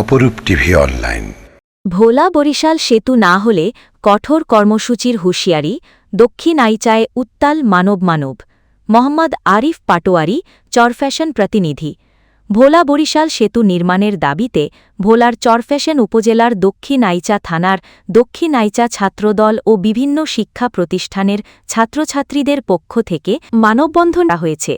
অপরূপ TV online. ভোলা বরিশাল সেতু না হলে কঠোর কর্মসূচির হুঁশিয়ারি, দক্ষিণ আইচায় উত্তাল মানব মানব। মোহাম্মদ আরিফ পাটোয়ারি চরফ্যাশন প্রতিনিধি। ভোলা বরিশাল সেতু নির্মাণের দাবিতে ভোলার চরফ্যাশন উপজেলার দক্ষিণ আইচা থানার দক্ষিণ আইচা ছাত্রদল ও বিভিন্ন শিক্ষা প্রতিষ্ঠানের ছাত্রছাত্রীদের পক্ষ থেকে মানববন্ধন হয়েছে।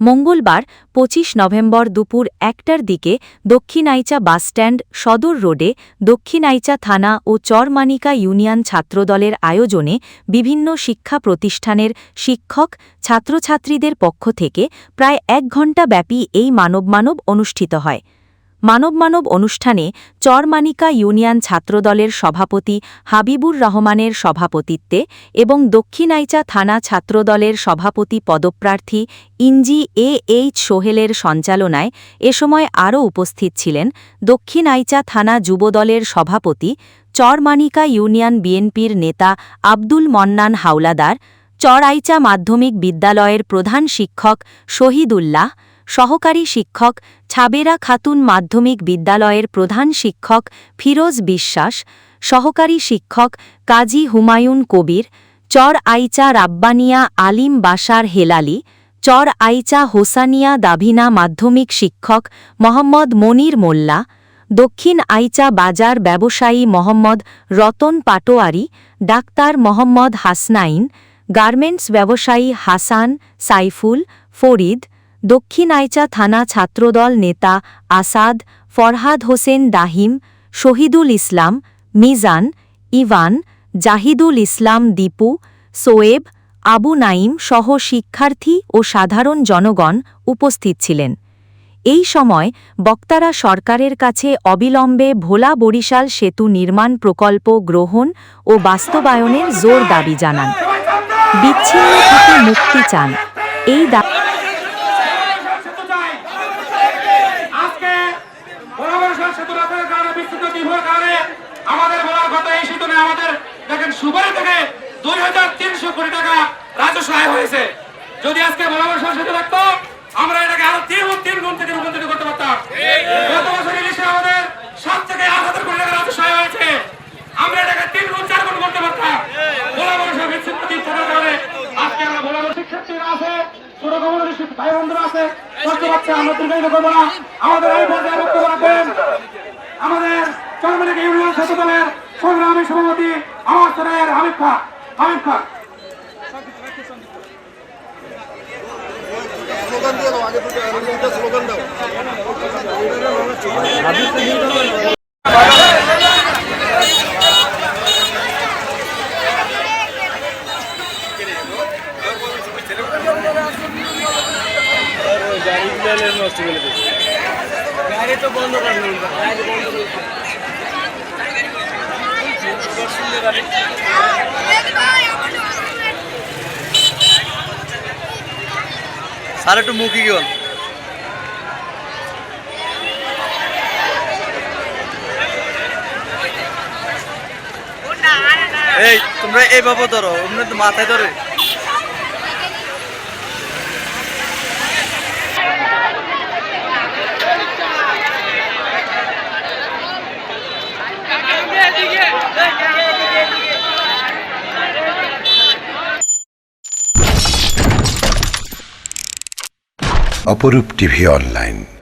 মঙ্গলবার ২৫ নভেম্বর দুপুর একটার দিকে দক্ষিণাইচা বাসস্ট্যান্ড সদর রোডে দক্ষিণাইচা থানা ও চরমানিকা ইউনিয়ন ছাত্রদলের আয়োজনে বিভিন্ন শিক্ষা প্রতিষ্ঠানের শিক্ষক, ছাত্রছাত্রীদের পক্ষ থেকে প্রায় এক ঘণ্টা ব্যাপী এই মানব মানব অনুষ্ঠিত হয়। মানব মানব অনুষ্ঠানে চরমানিকা ইউনিয়ন ছাত্রদলের সভাপতি হাবিবুর রহমানের সভাপতিত্বে এবং দক্ষিণাইচা থানা ছাত্রদলের সভাপতি পদপ্রার্থী ইঞ্জি এ এইচ সোহেলের সঞ্চালনায় এ সময় আরও উপস্থিত ছিলেন দক্ষিণাইচা থানা যুবদলের সভাপতি চরমানিকা ইউনিয়ন বিএনপির নেতা আব্দুল মন্নান হাওলাদার চরআইচা মাধ্যমিক বিদ্যালয়ের প্রধান শিক্ষক শহীদুল্লাহ সহকারী শিক্ষক, ছাবেরা খাতুন মাধ্যমিক বিদ্যালয়ের প্রধান শিক্ষক ফিরোজ বিশ্বাস, সহকারী শিক্ষক কাজী হুমায়ুন কবির, চর আইচা রাব্বানিয়া আলিম বাসার হেলালি, চর আইচা হোসানিয়া দাভিনা মাধ্যমিক শিক্ষক মোহাম্মদ মনির মোল্লা, দক্ষিণ আইচা বাজার ব্যবসায়ী মোহাম্মদ রতন পাটোয়ারি, ডাক্তার মোহাম্মদ হাসনাইন, গার্মেন্টস ব্যবসায়ী হাসান, সাইফুল, ফরিদ দক্ষিণ আইচা থানা ছাত্রদল নেতা আসাদ ফরহাদ হোসেন দাহিম, শহীদুল ইসলাম, মিজান, ইভান, জাহিদুল ইসলাম দীপু, সোয়েব, আবু নাইম সহ শিক্ষার্থী ও সাধারণ জনগণ উপস্থিত ছিলেন। এই সময় বক্তারা সরকারের কাছে অবিলম্বে ভোলা বরিশাল সেতু নির্মাণ প্রকল্প গ্রহণ ও বাস্তবায়নের জোর দাবি জানান। বিচ্ছিন্ন থেকে মুক্তি চান। এই দাবি সেতু চাই। আজকে বরাবর সেতু রাতের কারণে বিস্তৃত দীর্ঘর কারণে আমাদের বলার কথা এই সেতু আমাদের দেখেন সুবাই থেকে দুই হাজার তিনশো কোটি টাকা রাজস্ব আয় হয়েছে। যদি আজকে সেতু আমরা এটাকে আরও তিন গুণ তিন গুণ থেকে রূপান্তরিত করতে পারতাম। গত বছর ইলিশে আমাদের সাত থেকে আট হাজার কোটি টাকা রাজস্ব আয় হয়েছে আমরা এটাকে তিন গুণ চার গুণ করতে পারতাম বরাবর সব বিচ্ছিন্ন দিক থাকার কারণে আজকে আমরা বরাবর শিক্ষার্থীরা আছে ছোট কমিউনিটি ভাই বন্ধুরা আছে। কষ্ট পাচ্ছে, আমরা দীর্ঘায়িত করব না। আমাদের এই পর্যায়ে বক্তব্য রাখবেন। আমাদের চরমানিক ইউনিয়ন ছাত্র দলের সংগ্রামী সভাপতি আমার ছেলের হাবিব খান হাবিব খান স্লোগান দিয়ে দাও, আগে থেকে আগে থেকে স্লোগান দাও স্যার একটু মুখি গেল এই তোমরা এইভাবে ধরো অমনি তো মাথায় ধরে। অপরূপ টিভি অনলাইন।